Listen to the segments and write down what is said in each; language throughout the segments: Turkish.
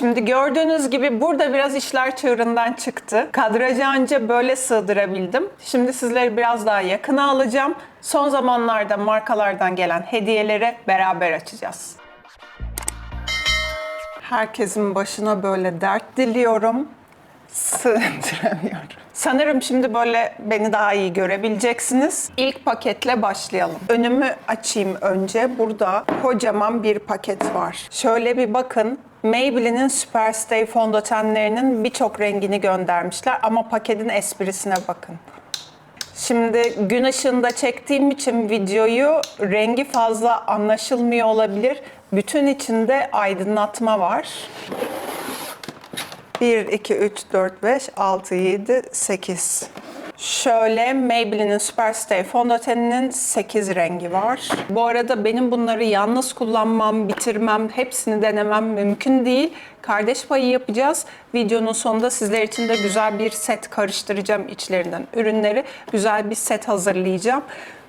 Şimdi gördüğünüz gibi burada biraz işler çığırından çıktı. Kadrajı anca böyle sığdırabildim. Şimdi sizleri biraz daha yakına alacağım. Son zamanlarda markalardan gelen hediyeleri beraber açacağız. Herkesin başına böyle dert diliyorum. Sığdıramıyorum. Sanırım şimdi böyle beni daha iyi görebileceksiniz. İlk paketle başlayalım. Önümü açayım önce. Burada kocaman bir paket var. Şöyle bir bakın. Maybelline'in Superstay fondötenlerinin birçok rengini göndermişler ama paketin esprisine bakın. Şimdi gün ışığında çektiğim için videoyu rengi fazla anlaşılmıyor olabilir. Bütün içinde aydınlatma var. 1, 2, 3, 4, 5, 6, 7, 8. Şöyle Maybelline'in Superstay fondöteninin 8 rengi var. Bu arada benim bunları yalnız kullanmam, bitirmem, hepsini denemem mümkün değil. Kardeş payı yapacağız. Videonun sonunda sizler için de güzel bir set karıştıracağım içlerinden ürünleri. Güzel bir set hazırlayacağım.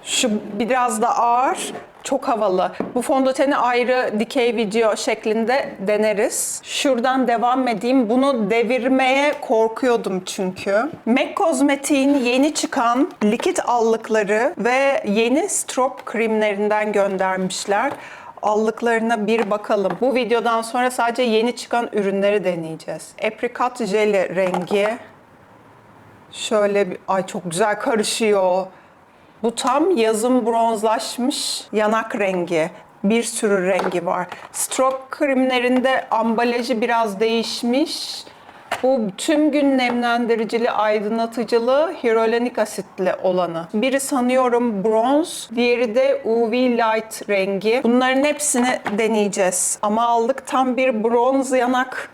Şu biraz da ağır, çok havalı. Bu fondöteni ayrı dikey video şeklinde deneriz. Şuradan devam edeyim. Bunu devirmeye korkuyordum çünkü. MAC Cosmetics'in yeni çıkan likit allıkları ve yeni strop kremlerinden göndermişler. Allıklarına bir bakalım. Bu videodan sonra sadece yeni çıkan ürünleri deneyeceğiz. Apricot jeli rengi. Şöyle bir, ay çok güzel karışıyor. Bu tam yazın bronzlaşmış yanak rengi. Bir sürü rengi var. Strop kremlerinde ambalajı biraz değişmiş. Bu tüm gün nemlendiricili, aydınlatıcılı, hyaluronik asitli olanı. Biri sanıyorum bronz, diğeri de UV light rengi. Bunların hepsini deneyeceğiz. Ama aldık tam bir bronz yanak.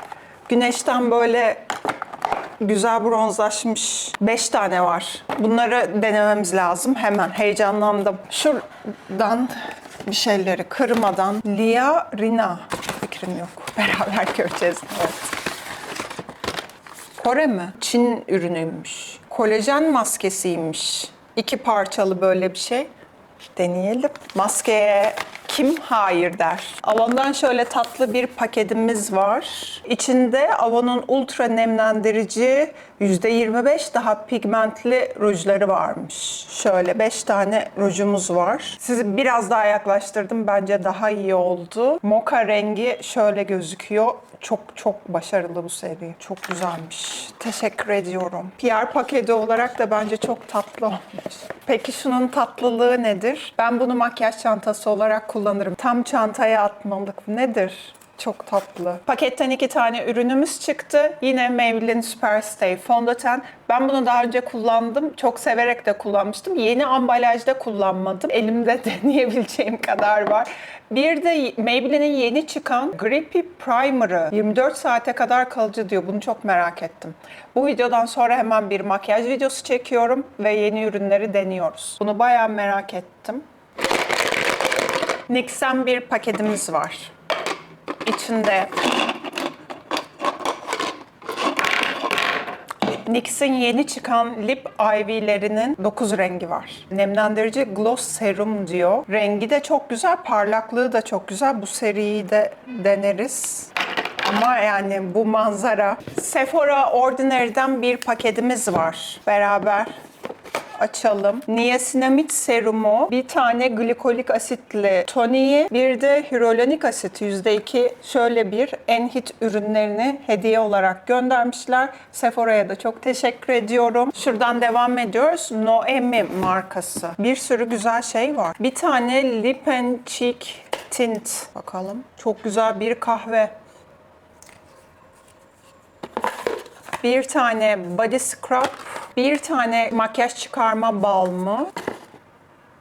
Güneşten böyle güzel bronzlaşmış 5 tane var. Bunları denememiz lazım hemen. Heyecanlandım. Şuradan bir şeyleri kırmadan. Lia Rina. Fikrim yok. Beraber göreceğiz. Evet. Kore mi? Çin ürünüymüş. Kolajen maskesiymiş. İki parçalı böyle bir şey. Deneyelim. Maskeye kim hayır der? Avon'dan şöyle tatlı bir paketimiz var. İçinde Avon'un ultra nemlendirici %25 daha pigmentli rujları varmış. Şöyle 5 tane rujumuz var. Sizi biraz daha yaklaştırdım. Bence daha iyi oldu. Moka rengi şöyle gözüküyor. Çok çok başarılı bu seri. Çok güzelmiş. Teşekkür ediyorum. PR paketi olarak da bence çok tatlı olmuş. Peki şunun tatlılığı nedir? Ben bunu makyaj çantası olarak kullanırım. Tam çantaya atmalık nedir? Çok tatlı. Paketten iki tane ürünümüz çıktı. Yine Maybelline Superstay fondöten. Ben bunu daha önce kullandım. Çok severek de kullanmıştım. Yeni ambalajda kullanmadım. Elimde deneyebileceğim kadar var. Bir de Maybelline'in yeni çıkan Grippy Primer'ı 24 saate kadar kalıcı diyor. Bunu çok merak ettim. Bu videodan sonra hemen bir makyaj videosu çekiyorum ve yeni ürünleri deniyoruz. Bunu bayağı merak ettim. NYX'ten bir paketimiz var. İçinde NYX'in yeni çıkan Lip Ivy'lerinin 9 rengi var. Nemlendirici Gloss Serum diyor. Rengi de çok güzel, parlaklığı da çok güzel. Bu seriyi de deneriz. Ama yani bu manzara. Sephora Ordinary'den bir paketimiz var. Beraber açalım. Niacinamide serumu, bir tane glikolik asitli toniği, bir de hyaluronik asit %2 şöyle bir en hit ürünlerini hediye olarak göndermişler. Sephora'ya da çok teşekkür ediyorum. Şuradan devam ediyoruz. Noemi markası. Bir sürü güzel şey var. Bir tane Lip and Cheek Tint. Bakalım. Çok güzel bir kahve. Bir tane body scrub, bir tane makyaj çıkarma balmı.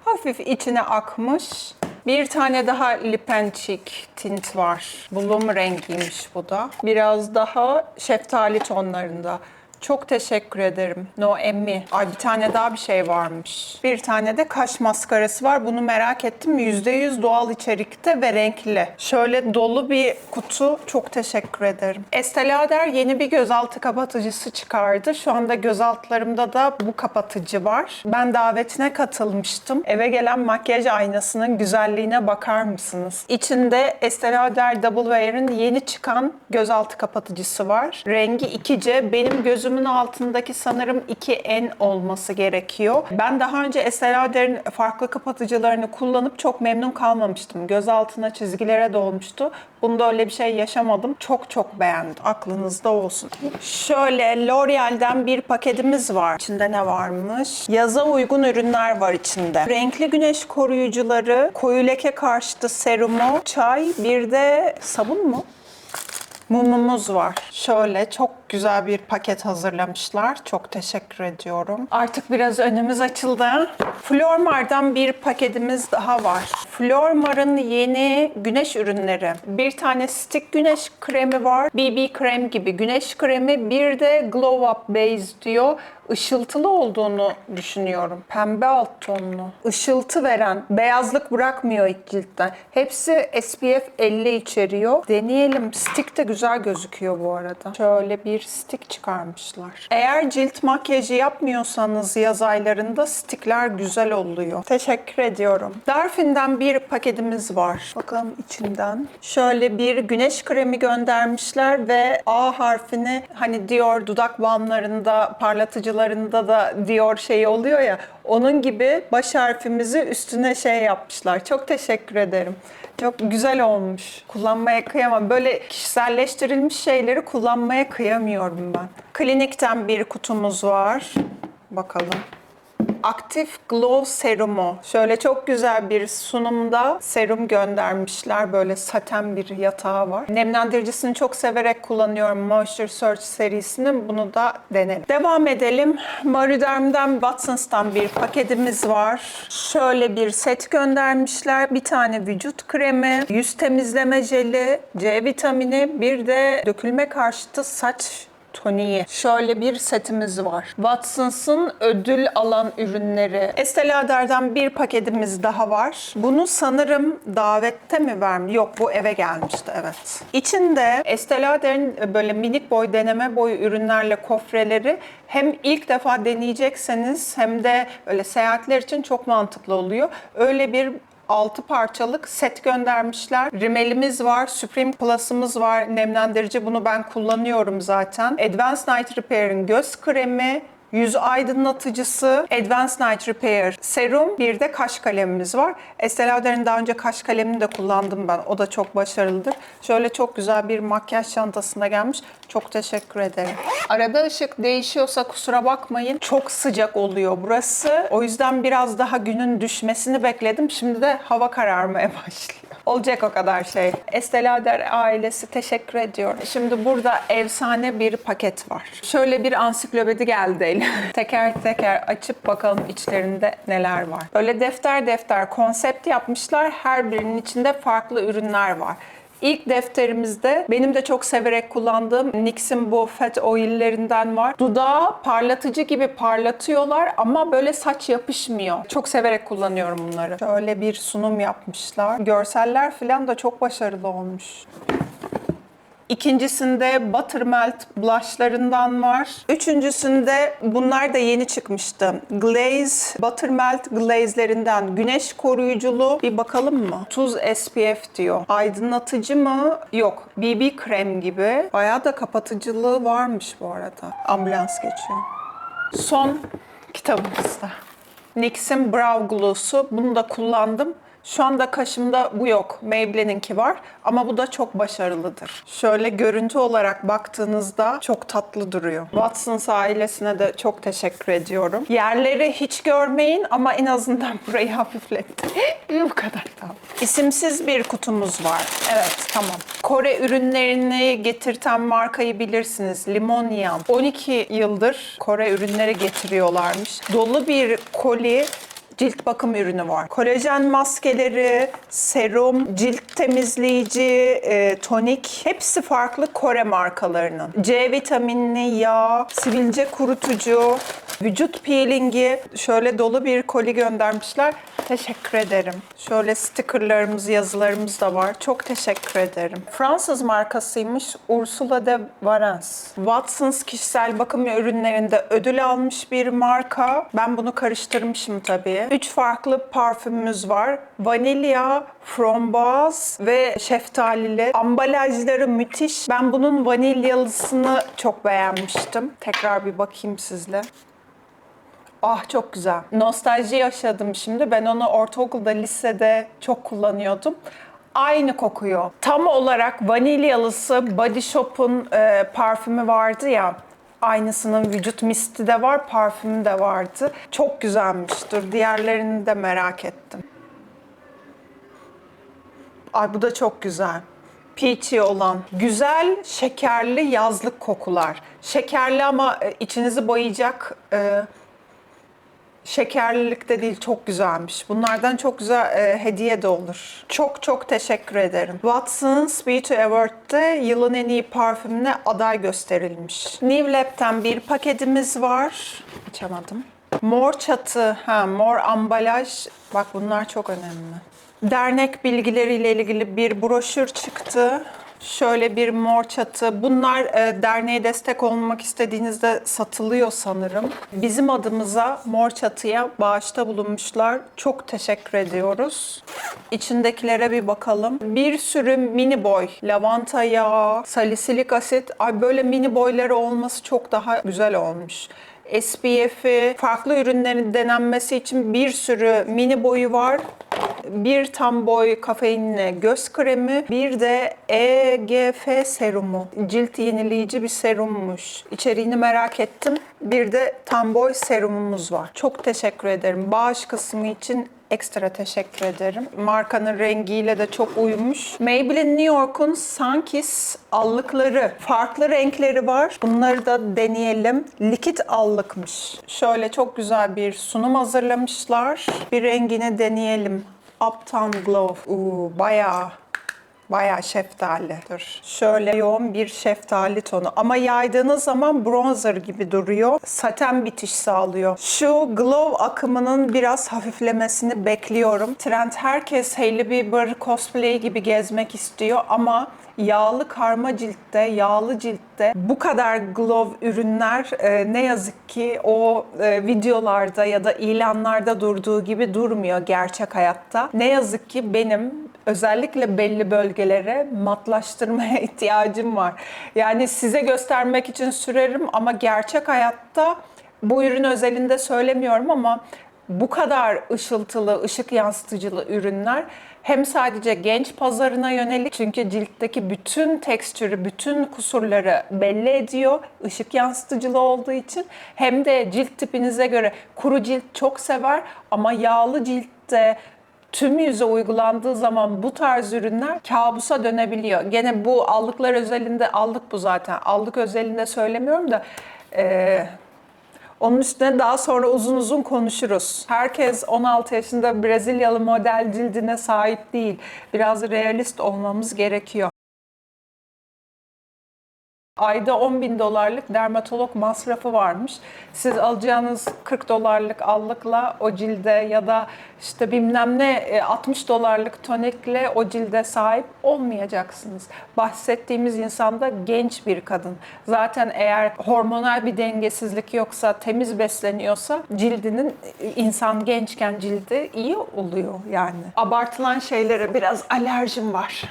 Hafif içine akmış. Bir tane daha lip and cheek tint var. Bloom rengiymiş bu da. Biraz daha şeftali tonlarında. Çok teşekkür ederim. No emmi. Ay bir tane daha bir şey varmış. Bir tane de kaş maskarası var. Bunu merak ettim. %100 doğal içerikte ve renkli. Şöyle dolu bir kutu. Çok teşekkür ederim. Estee Lauder yeni bir gözaltı kapatıcısı çıkardı. Şu anda gözaltlarımda da bu kapatıcı var. Ben davetine katılmıştım. Eve gelen makyaj aynasının güzelliğine bakar mısınız? İçinde Estee Lauder Double Wear'ın yeni çıkan gözaltı kapatıcısı var. Rengi 2C. Benim gözümün altındaki sanırım 2N olması gerekiyor. Ben daha önce Estee Lauder'in farklı kapatıcılarını kullanıp çok memnun kalmamıştım. Göz altına çizgilere dolmuştu. Bunda öyle bir şey yaşamadım. Çok çok beğendim. Aklınızda olsun. Şöyle L'Oreal'den bir paketimiz var. İçinde ne varmış? Yaza uygun ürünler var içinde. Renkli güneş koruyucuları, koyu leke karşıtı serumu, çay, bir de sabun mu? Mumumuz var. Şöyle çok güzel bir paket hazırlamışlar. Çok teşekkür ediyorum. Artık biraz önümüz açıldı. Flormar'dan bir paketimiz daha var. Flormar'ın yeni güneş ürünleri. Bir tane stick güneş kremi var. BB krem gibi güneş kremi. Bir de Glow Up Base diyor. Işıltılı olduğunu düşünüyorum. Pembe alt tonlu. Işıltı veren, beyazlık bırakmıyor ilk ciltten. Hepsi SPF 50 içeriyor. Deneyelim. Stick de güzel gözüküyor bu arada. Şöyle bir stick çıkarmışlar. Eğer cilt makyajı yapmıyorsanız yaz aylarında stickler güzel oluyor. Teşekkür ediyorum. Darfin'den bir paketimiz var. Bakalım içinden. Şöyle bir güneş kremi göndermişler ve A harfini hani Dior dudak balmlarında parlatıcılarında da Dior şey oluyor ya onun gibi baş harfimizi üstüne şey yapmışlar. Çok teşekkür ederim. Çok güzel olmuş. Kullanmaya kıyamam. Böyle kişiselleştirilmiş şeyleri kullanmaya kıyamıyorum ben. Klinikten bir kutumuz var. Bakalım. Aktif Glow Serumu. Şöyle çok güzel bir sunumda serum göndermişler. Böyle saten bir yatağı var. Nemlendiricisini çok severek kullanıyorum. Moisture Search serisinin. Bunu da denerim. Devam edelim. Mariderm'den Watsons'tan bir paketimiz var. Şöyle bir set göndermişler. Bir tane vücut kremi, yüz temizleme jeli, C vitamini, bir de dökülme karşıtı saç toniği. Şöyle bir setimiz var. Watsons'ın ödül alan ürünleri. Estee Lauder'den bir paketimiz daha var. Bunu sanırım davette mi vermiş? Yok bu eve gelmişti evet. İçinde Estee Lauder'in böyle minik boy deneme boy ürünlerle kofreleri hem ilk defa deneyecekseniz hem de öyle seyahatler için çok mantıklı oluyor. Öyle bir 6 parçalık set göndermişler. Rimelimiz var, Supreme Plus'ımız var, nemlendirici. Bunu ben kullanıyorum zaten. Advanced Night Repair'in göz kremi, Yüz aydınlatıcısı, Advanced Night Repair serum, bir de kaş kalemimiz var. Estee Lauder'in daha önce kaş kalemini de kullandım ben. O da çok başarılıdır. Şöyle çok güzel bir makyaj çantasında gelmiş. Çok teşekkür ederim. Arada ışık değişiyorsa kusura bakmayın. Çok sıcak oluyor burası. O yüzden biraz daha günün düşmesini bekledim. Şimdi de hava kararmaya başlıyor. Olacak o kadar şey. Estee Lauder ailesi teşekkür ediyorum. Şimdi burada efsane bir paket var. Şöyle bir ansiklopedi geldi elime. teker teker açıp bakalım içlerinde neler var. Böyle defter defter konsept yapmışlar. Her birinin içinde farklı ürünler var. İlk defterimizde benim de çok severek kullandığım NYX'in bu fat oil'lerinden var. Dudağı parlatıcı gibi parlatıyorlar ama böyle saç yapışmıyor. Çok severek kullanıyorum bunları. Şöyle bir sunum yapmışlar. Görseller falan da çok başarılı olmuş. İkincisinde Buttermelt blushlarından var. Üçüncüsünde bunlar da yeni çıkmıştı. Glaze, Buttermelt glazelerinden güneş koruyuculu. Bir bakalım mı? Tuz SPF diyor. Aydınlatıcı mı? Yok. BB krem gibi. Bayağı da kapatıcılığı varmış bu arada. Ambulans geçiyor. Son kitabımızda. NYX'in Brow Gloss'u. Bunu da kullandım. Şu anda kaşımda bu yok. Maybelline'inki var ama bu da çok başarılıdır. Şöyle görüntü olarak baktığınızda çok tatlı duruyor. Watsons ailesine de çok teşekkür ediyorum. Yerleri hiç görmeyin ama en azından burayı hafifletti. bu kadar tamam. İsimsiz bir kutumuz var. Evet tamam. Kore ürünlerini getirten markayı bilirsiniz. Limonian. 12 yıldır Kore ürünleri getiriyorlarmış. Dolu bir koli cilt bakım ürünü var. Kolajen maskeleri, serum, cilt temizleyici, e, tonik hepsi farklı Kore markalarının. C vitaminli yağ, sivilce kurutucu, vücut peelingi şöyle dolu bir koli göndermişler. Teşekkür ederim. Şöyle stickerlarımız, yazılarımız da var. Çok teşekkür ederim. Fransız markasıymış Ursula de Varens. Watsons kişisel bakım ürünlerinde ödül almış bir marka. Ben bunu karıştırmışım tabii. Üç farklı parfümümüz var. Vanilya, frambuaz ve şeftalili. Ambalajları müthiş. Ben bunun vanilyalısını çok beğenmiştim. Tekrar bir bakayım sizle. Ah çok güzel. Nostalji yaşadım şimdi. Ben onu ortaokulda, lisede çok kullanıyordum. Aynı kokuyor. Tam olarak vanilyalısı Body Shop'un e, parfümü vardı ya. Aynısının vücut misti de var, parfümü de vardı. Çok güzelmiş. Dur diğerlerini de merak ettim. Ay bu da çok güzel. Peachy olan. Güzel, şekerli yazlık kokular. Şekerli ama e, içinizi boyayacak e, Şekerlilikte değil çok güzelmiş. Bunlardan çok güzel e, hediye de olur. Çok çok teşekkür ederim. Watson's Beauty Award'de yılın en iyi parfümüne aday gösterilmiş. New Lab'den bir paketimiz var. Açamadım. Mor çatı, ha mor ambalaj. Bak bunlar çok önemli. Dernek bilgileriyle ilgili bir broşür çıktı. Şöyle bir mor çatı. Bunlar e, derneğe destek olmak istediğinizde satılıyor sanırım. Bizim adımıza mor çatıya bağışta bulunmuşlar. Çok teşekkür ediyoruz. İçindekilere bir bakalım. Bir sürü mini boy, lavanta yağı, salisilik asit. Ay böyle mini boyları olması çok daha güzel olmuş. SPF'i, farklı ürünlerin denenmesi için bir sürü mini boyu var. Bir tam boy kafeinli göz kremi, bir de EGF serumu. Cilt yenileyici bir serummuş. İçeriğini merak ettim. Bir de tam boy serumumuz var. Çok teşekkür ederim. Bağış kısmı için ekstra teşekkür ederim. Markanın rengiyle de çok uymuş. Maybelline New York'un Sunkissed allıkları. Farklı renkleri var. Bunları da deneyelim. Likit allıkmış. Şöyle çok güzel bir sunum hazırlamışlar. Bir rengini deneyelim. Uptown Glow. Uuu bayağı Bayağı şeftali. Dur. Şöyle yoğun bir şeftali tonu. Ama yaydığınız zaman bronzer gibi duruyor. Saten bitiş sağlıyor. Şu glow akımının biraz hafiflemesini bekliyorum. Trend herkes Hailey Bieber cosplay gibi gezmek istiyor ama yağlı karma ciltte, yağlı ciltte bu kadar glow ürünler e, ne yazık ki o e, videolarda ya da ilanlarda durduğu gibi durmuyor gerçek hayatta. Ne yazık ki benim özellikle belli bölgelere matlaştırmaya ihtiyacım var. Yani size göstermek için sürerim ama gerçek hayatta bu ürün özelinde söylemiyorum ama bu kadar ışıltılı, ışık yansıtıcılı ürünler hem sadece genç pazarına yönelik çünkü ciltteki bütün tekstürü, bütün kusurları belli ediyor ışık yansıtıcılı olduğu için hem de cilt tipinize göre kuru cilt çok sever ama yağlı ciltte tüm yüze uygulandığı zaman bu tarz ürünler kabusa dönebiliyor. Gene bu allıklar özelinde aldık bu zaten. Allık özelinde söylemiyorum da eee onun üstüne daha sonra uzun uzun konuşuruz. Herkes 16 yaşında Brezilyalı model cildine sahip değil. Biraz realist olmamız gerekiyor. Ayda 10 bin dolarlık dermatolog masrafı varmış. Siz alacağınız 40 dolarlık allıkla o cilde ya da işte bilmem ne e, 60 dolarlık tonikle o cilde sahip olmayacaksınız. Bahsettiğimiz insanda genç bir kadın. Zaten eğer hormonal bir dengesizlik yoksa, temiz besleniyorsa cildinin e, insan gençken cildi iyi oluyor yani. Abartılan şeylere biraz alerjim var.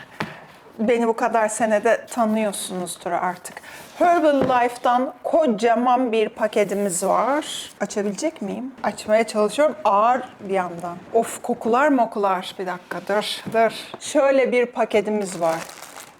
Beni bu kadar senede tanıyorsunuzdur artık. Herbal Life'dan kocaman bir paketimiz var. Açabilecek miyim? Açmaya çalışıyorum. Ağır bir yandan. Of kokular mokular. Bir dakika dur dur. Şöyle bir paketimiz var.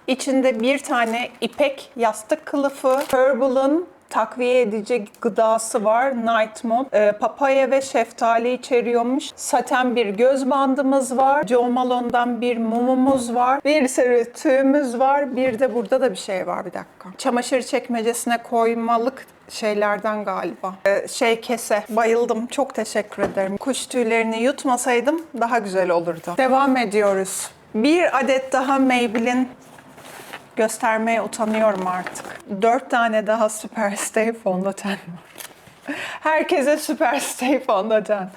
İçinde bir tane ipek yastık kılıfı, Herbal'ın takviye edici gıdası var. Night Mode. Ee, papaya ve şeftali içeriyormuş. Saten bir göz bandımız var. Jo Malone'dan bir mumumuz var. Bir sürü tüyümüz var. Bir de burada da bir şey var bir dakika. Çamaşır çekmecesine koymalık şeylerden galiba. Ee, şey kese. Bayıldım. Çok teşekkür ederim. Kuş tüylerini yutmasaydım daha güzel olurdu. Devam ediyoruz. Bir adet daha Maybelline göstermeye utanıyorum artık. Dört tane daha Superstay fondöten var. Herkese Superstay fondöten.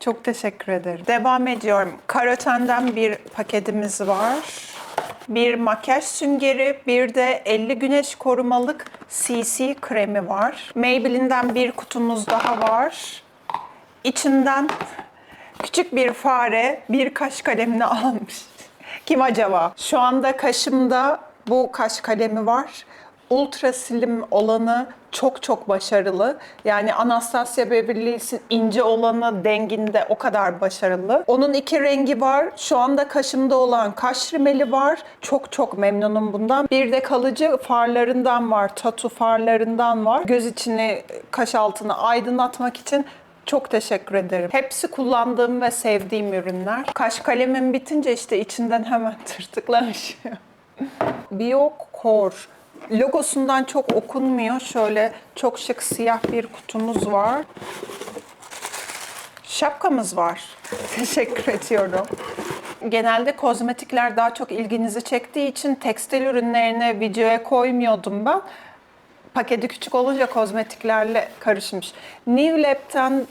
Çok teşekkür ederim. Devam ediyorum. Karotenden bir paketimiz var. Bir makyaj süngeri, bir de 50 güneş korumalık CC kremi var. Maybelline'den bir kutumuz daha var. İçinden küçük bir fare bir kaş kalemini almış. Kim acaba? Şu anda kaşımda bu kaş kalemi var. Ultra slim olanı çok çok başarılı. Yani Anastasia Beverly Hills'in ince olanı denginde o kadar başarılı. Onun iki rengi var. Şu anda kaşımda olan kaş rimeli var. Çok çok memnunum bundan. Bir de kalıcı farlarından var. Tatu farlarından var. Göz içini, kaş altını aydınlatmak için çok teşekkür ederim. Hepsi kullandığım ve sevdiğim ürünler. Kaş kalemim bitince işte içinden hemen tırtıklamış. Biocore. Logosundan çok okunmuyor. Şöyle çok şık siyah bir kutumuz var. Şapkamız var. Teşekkür ediyorum. Genelde kozmetikler daha çok ilginizi çektiği için tekstil ürünlerini videoya koymuyordum ben. Paketi küçük olunca kozmetiklerle karışmış. New Lab'den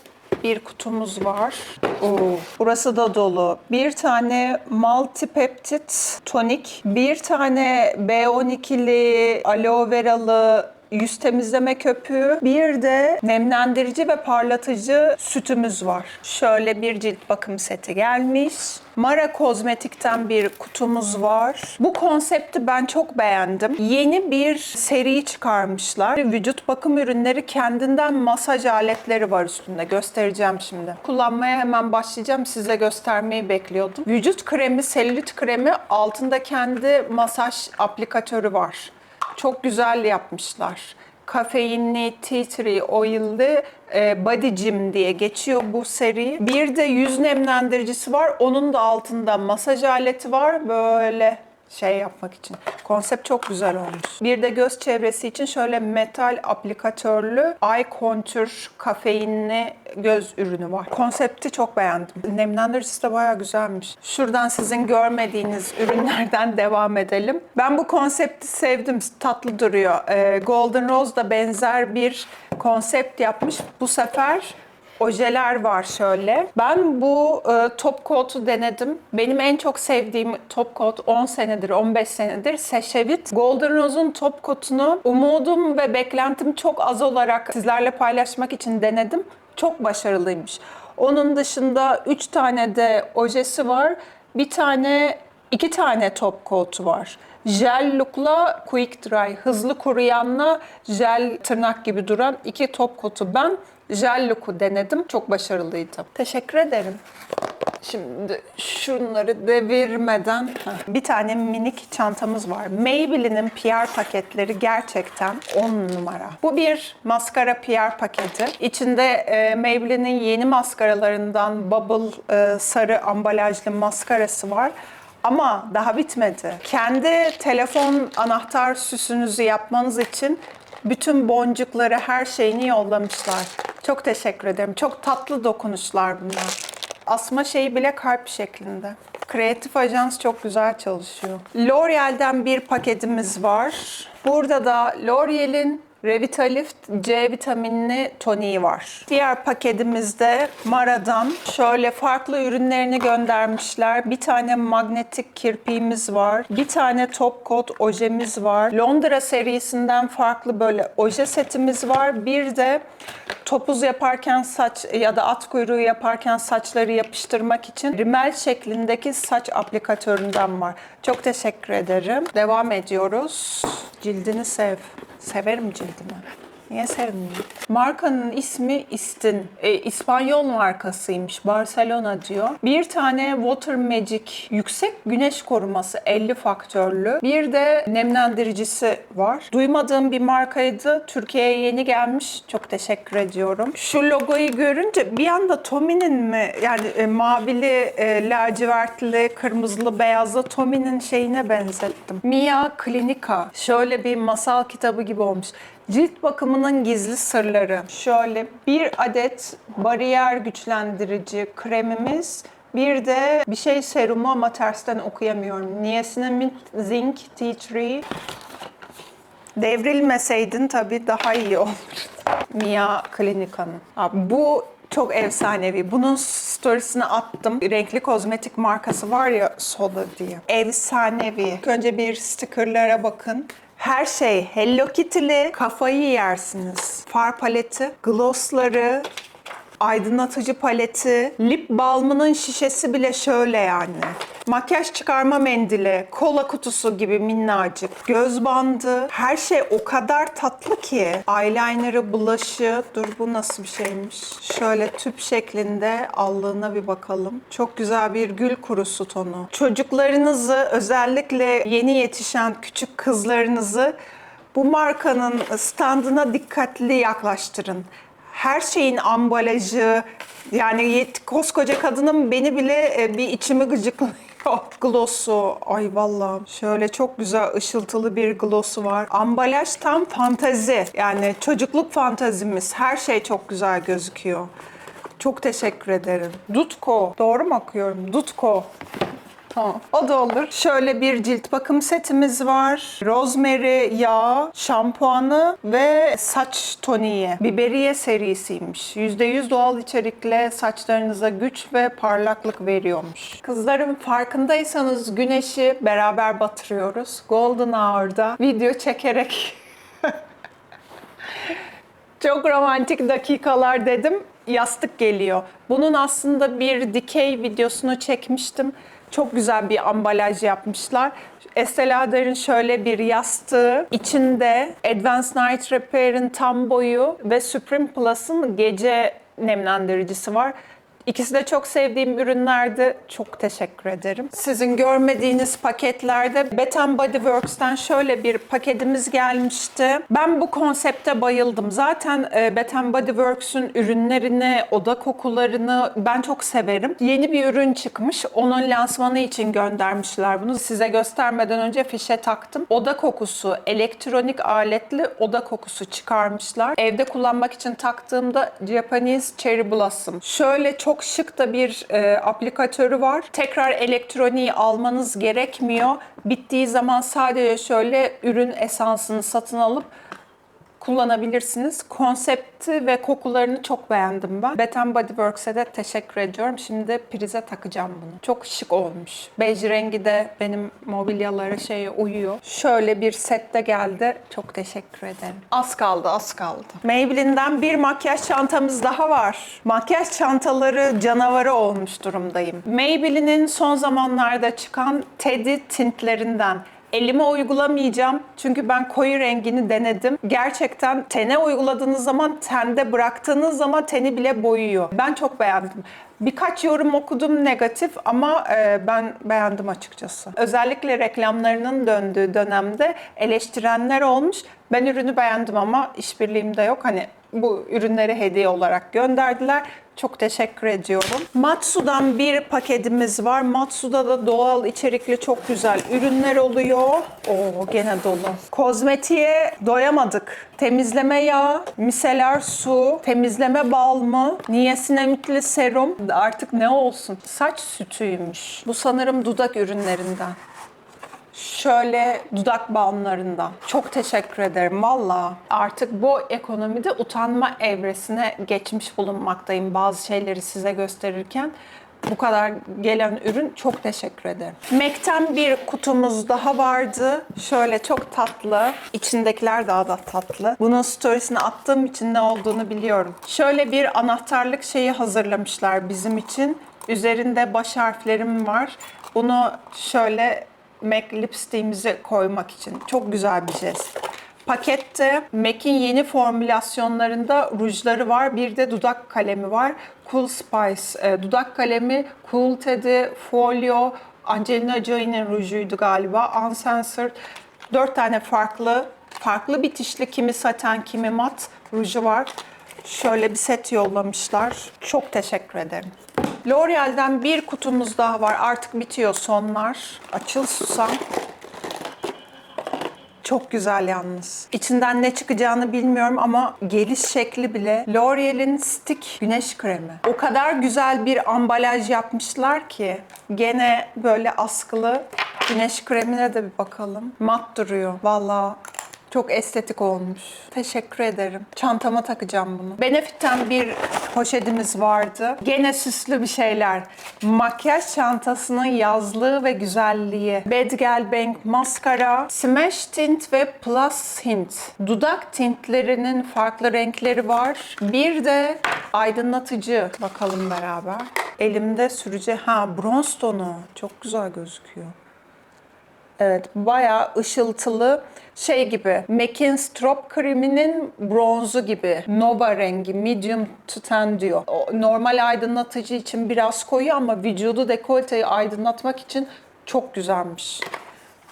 bir kutumuz var. Oo, burası da dolu. Bir tane multipeptit tonik, bir tane B12'li aloe veralı yüz temizleme köpüğü, bir de nemlendirici ve parlatıcı sütümüz var. Şöyle bir cilt bakım seti gelmiş. Mara Kozmetik'ten bir kutumuz var. Bu konsepti ben çok beğendim. Yeni bir seri çıkarmışlar. Vücut bakım ürünleri kendinden masaj aletleri var üstünde. Göstereceğim şimdi. Kullanmaya hemen başlayacağım. Size göstermeyi bekliyordum. Vücut kremi, selülit kremi altında kendi masaj aplikatörü var. Çok güzel yapmışlar. Kafeinli, tea tree oil'li e, body gym diye geçiyor bu seri. Bir de yüz nemlendiricisi var. Onun da altında masaj aleti var. Böyle şey yapmak için. Konsept çok güzel olmuş. Bir de göz çevresi için şöyle metal aplikatörlü eye contour kafeinli göz ürünü var. Konsepti çok beğendim. Nemlendiricisi de bayağı güzelmiş. Şuradan sizin görmediğiniz ürünlerden devam edelim. Ben bu konsepti sevdim. Tatlı duruyor. Ee, Golden Rose da benzer bir konsept yapmış. Bu sefer Ojeler var şöyle. Ben bu e, top coat'u denedim. Benim en çok sevdiğim top coat 10 senedir, 15 senedir Seshevit. Golden Rose'un top coat'unu umudum ve beklentim çok az olarak sizlerle paylaşmak için denedim. Çok başarılıymış. Onun dışında 3 tane de ojesi var. Bir tane, iki tane top coat'u var. Jel look'la quick dry, hızlı kuruyanla jel tırnak gibi duran iki top coat'u ben jel look'u denedim. Çok başarılıydı. Teşekkür ederim. Şimdi şunları devirmeden Heh. bir tane minik çantamız var. Maybelline'in PR paketleri gerçekten 10 numara. Bu bir maskara PR paketi. İçinde e, Maybelline'in yeni maskaralarından Bubble e, sarı ambalajlı maskarası var. Ama daha bitmedi. Kendi telefon anahtar süsünüzü yapmanız için bütün boncukları, her şeyini yollamışlar. Çok teşekkür ederim. Çok tatlı dokunuşlar bunlar. Asma şeyi bile kalp şeklinde. Kreatif Ajans çok güzel çalışıyor. L'Oreal'den bir paketimiz var. Burada da L'Oreal'in Revitalift C vitaminli toniği var. Diğer paketimizde Mara'dan şöyle farklı ürünlerini göndermişler. Bir tane magnetik kirpiğimiz var. Bir tane top coat ojemiz var. Londra serisinden farklı böyle oje setimiz var. Bir de topuz yaparken saç ya da at kuyruğu yaparken saçları yapıştırmak için rimel şeklindeki saç aplikatöründen var. Çok teşekkür ederim. Devam ediyoruz. Cildini sev. Severim cildimi. Niye sevmiyor? Markanın ismi Istin. E, İspanyol markasıymış. Barcelona diyor. Bir tane Water Magic yüksek güneş koruması 50 faktörlü. Bir de nemlendiricisi var. Duymadığım bir markaydı. Türkiye'ye yeni gelmiş. Çok teşekkür ediyorum. Şu logoyu görünce bir anda Tommy'nin mi yani e, mavili, e, lacivertli, kırmızılı, beyazlı Tommy'nin şeyine benzettim. Mia Clinica. Şöyle bir masal kitabı gibi olmuş. Cilt bakımının gizli sırları. Şöyle bir adet bariyer güçlendirici kremimiz. Bir de bir şey serumu ama tersten okuyamıyorum. Niacinamide Zinc Tea Tree. Devrilmeseydin tabii daha iyi olurdu. Mia Clinica'nın. Abi Bu çok efsanevi. Bunun storiesini attım. Renkli kozmetik markası var ya Soda diye. Efsanevi. Önce bir stickerlara bakın. Her şey Hello Kitty'li. Kafayı yersiniz. Far paleti, glossları, aydınlatıcı paleti, lip balmının şişesi bile şöyle yani. Makyaj çıkarma mendili, kola kutusu gibi minnacık, göz bandı, her şey o kadar tatlı ki. Eyeliner'ı, blush'ı, dur bu nasıl bir şeymiş. Şöyle tüp şeklinde allığına bir bakalım. Çok güzel bir gül kurusu tonu. Çocuklarınızı özellikle yeni yetişen küçük kızlarınızı bu markanın standına dikkatli yaklaştırın her şeyin ambalajı yani yet, koskoca kadının beni bile e, bir içimi gıcıklıyor. Glossu. Ay vallahi şöyle çok güzel ışıltılı bir glossu var. Ambalaj tam fantazi. Yani çocukluk fantazimiz. Her şey çok güzel gözüküyor. Çok teşekkür ederim. Dutko. Doğru mu okuyorum? Dutko. Tamam. O da olur. Şöyle bir cilt bakım setimiz var. Rosemary yağı, şampuanı ve saç toniği. Biberiye serisiymiş. %100 doğal içerikle saçlarınıza güç ve parlaklık veriyormuş. Kızlarım farkındaysanız güneşi beraber batırıyoruz. Golden Hour'da video çekerek çok romantik dakikalar dedim. Yastık geliyor. Bunun aslında bir dikey videosunu çekmiştim. Çok güzel bir ambalaj yapmışlar. Estee Lauder'in şöyle bir yastığı, içinde Advanced Night Repair'in tam boyu ve Supreme Plus'ın gece nemlendiricisi var. İkisi de çok sevdiğim ürünlerdi. Çok teşekkür ederim. Sizin görmediğiniz paketlerde Bath Body Works'ten şöyle bir paketimiz gelmişti. Ben bu konsepte bayıldım. Zaten e, Bath Body Works'ün ürünlerini, oda kokularını ben çok severim. Yeni bir ürün çıkmış. Onun lansmanı için göndermişler bunu. Size göstermeden önce fişe taktım. Oda kokusu, elektronik aletli oda kokusu çıkarmışlar. Evde kullanmak için taktığımda Japanese Cherry Blossom. Şöyle çok şık da bir e, aplikatörü var. Tekrar elektroniği almanız gerekmiyor. Bittiği zaman sadece şöyle ürün esansını satın alıp kullanabilirsiniz. Konsepti ve kokularını çok beğendim ben. Bath Body Works'e de teşekkür ediyorum. Şimdi prize takacağım bunu. Çok şık olmuş. Bej rengi de benim mobilyalara şeye uyuyor. Şöyle bir sette geldi. Çok teşekkür ederim. Az kaldı, az kaldı. Maybelline'den bir makyaj çantamız daha var. Makyaj çantaları canavarı olmuş durumdayım. Maybelline'in son zamanlarda çıkan Teddy tintlerinden. Elime uygulamayacağım çünkü ben koyu rengini denedim. Gerçekten tene uyguladığınız zaman, tende bıraktığınız zaman teni bile boyuyor. Ben çok beğendim. Birkaç yorum okudum negatif ama e, ben beğendim açıkçası. Özellikle reklamlarının döndüğü dönemde eleştirenler olmuş. Ben ürünü beğendim ama işbirliğim de yok. Hani bu ürünleri hediye olarak gönderdiler. Çok teşekkür ediyorum. Matsu'dan bir paketimiz var. Matsu'da da doğal içerikli çok güzel ürünler oluyor. Oo gene dolu. Kozmetiğe doyamadık. Temizleme yağı, miseler su, temizleme balmı, niasinamidli serum. Artık ne olsun? Saç sütüymüş. Bu sanırım dudak ürünlerinden. Şöyle dudak balmlarından. Çok teşekkür ederim valla. Artık bu ekonomide utanma evresine geçmiş bulunmaktayım bazı şeyleri size gösterirken. Bu kadar gelen ürün çok teşekkür ederim. MAC'ten bir kutumuz daha vardı. Şöyle çok tatlı. İçindekiler daha da tatlı. Bunun storiesini attığım için ne olduğunu biliyorum. Şöyle bir anahtarlık şeyi hazırlamışlar bizim için. Üzerinde baş harflerim var. Bunu şöyle MAC lipstick'imize koymak için. Çok güzel bir jest. Pakette MAC'in yeni formülasyonlarında rujları var. Bir de dudak kalemi var. Cool Spice e, dudak kalemi, Cool Teddy, Folio, Angelina Jolie'nin rujuydu galiba. Uncensored. Dört tane farklı, farklı bitişli, kimi saten, kimi mat ruju var. Şöyle bir set yollamışlar. Çok teşekkür ederim. L'Oreal'den bir kutumuz daha var. Artık bitiyor sonlar. Açıl susam. Çok güzel yalnız. İçinden ne çıkacağını bilmiyorum ama geliş şekli bile L'Oreal'in stick güneş kremi. O kadar güzel bir ambalaj yapmışlar ki gene böyle askılı güneş kremine de bir bakalım. Mat duruyor. Vallahi çok estetik olmuş. Teşekkür ederim. Çantama takacağım bunu. Benefit'ten bir poşetimiz vardı. Gene süslü bir şeyler. Makyaj çantasının yazlığı ve güzelliği. Bad Gal Bank maskara, Smash Tint ve Plus Hint. Dudak tintlerinin farklı renkleri var. Bir de aydınlatıcı. Bakalım beraber. Elimde sürücü. Ha bronz tonu. Çok güzel gözüküyor. Evet, bayağı ışıltılı şey gibi. MAC'in Strop kreminin bronzu gibi. Nova rengi, medium to tan diyor. O normal aydınlatıcı için biraz koyu ama vücudu dekolteyi aydınlatmak için çok güzelmiş.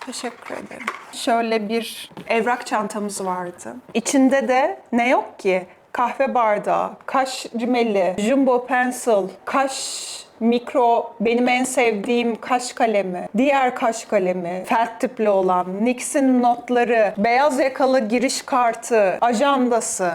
Teşekkür ederim. Şöyle bir evrak çantamız vardı. İçinde de ne yok ki? Kahve bardağı, kaş rimeli, jumbo pencil, kaş mikro benim en sevdiğim kaş kalemi, diğer kaş kalemi, felt tipli olan, NYX'in notları, beyaz yakalı giriş kartı, ajandası.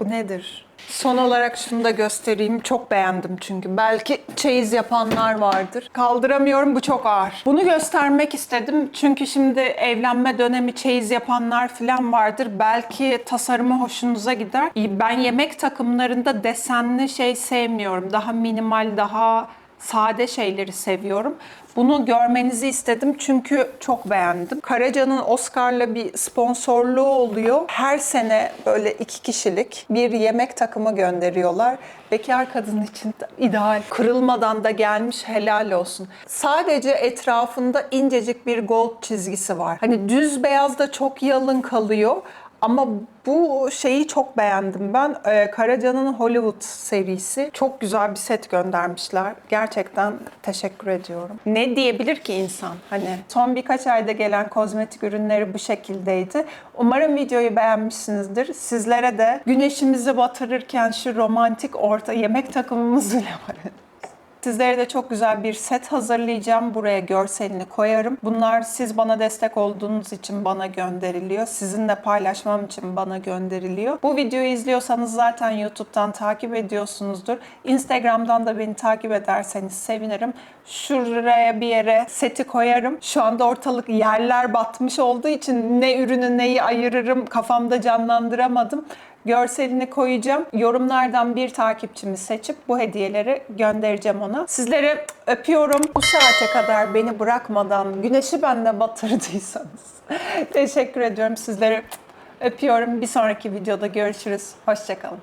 Bu nedir? Son olarak şunu da göstereyim. Çok beğendim çünkü. Belki çeyiz yapanlar vardır. Kaldıramıyorum bu çok ağır. Bunu göstermek istedim. Çünkü şimdi evlenme dönemi çeyiz yapanlar falan vardır. Belki tasarımı hoşunuza gider. Ben yemek takımlarında desenli şey sevmiyorum. Daha minimal, daha sade şeyleri seviyorum. Bunu görmenizi istedim çünkü çok beğendim. Karaca'nın Oscar'la bir sponsorluğu oluyor. Her sene böyle iki kişilik bir yemek takımı gönderiyorlar. Bekar kadın için de ideal. Kırılmadan da gelmiş helal olsun. Sadece etrafında incecik bir gold çizgisi var. Hani düz beyaz da çok yalın kalıyor. Ama bu şeyi çok beğendim ben. Ee, Karaca'nın Hollywood serisi. Çok güzel bir set göndermişler. Gerçekten teşekkür ediyorum. Ne diyebilir ki insan? Hani son birkaç ayda gelen kozmetik ürünleri bu şekildeydi. Umarım videoyu beğenmişsinizdir. Sizlere de güneşimizi batırırken şu romantik orta yemek takımımızla Sizlere de çok güzel bir set hazırlayacağım. Buraya görselini koyarım. Bunlar siz bana destek olduğunuz için bana gönderiliyor. Sizinle paylaşmam için bana gönderiliyor. Bu videoyu izliyorsanız zaten YouTube'dan takip ediyorsunuzdur. Instagram'dan da beni takip ederseniz sevinirim. Şuraya bir yere seti koyarım. Şu anda ortalık yerler batmış olduğu için ne ürünü neyi ayırırım kafamda canlandıramadım Görselini koyacağım. Yorumlardan bir takipçimi seçip bu hediyeleri göndereceğim ona. Sizlere öpüyorum. Bu saate kadar beni bırakmadan güneşi bende batırdıysanız teşekkür ediyorum sizlere. Öpüyorum. Bir sonraki videoda görüşürüz. Hoşçakalın.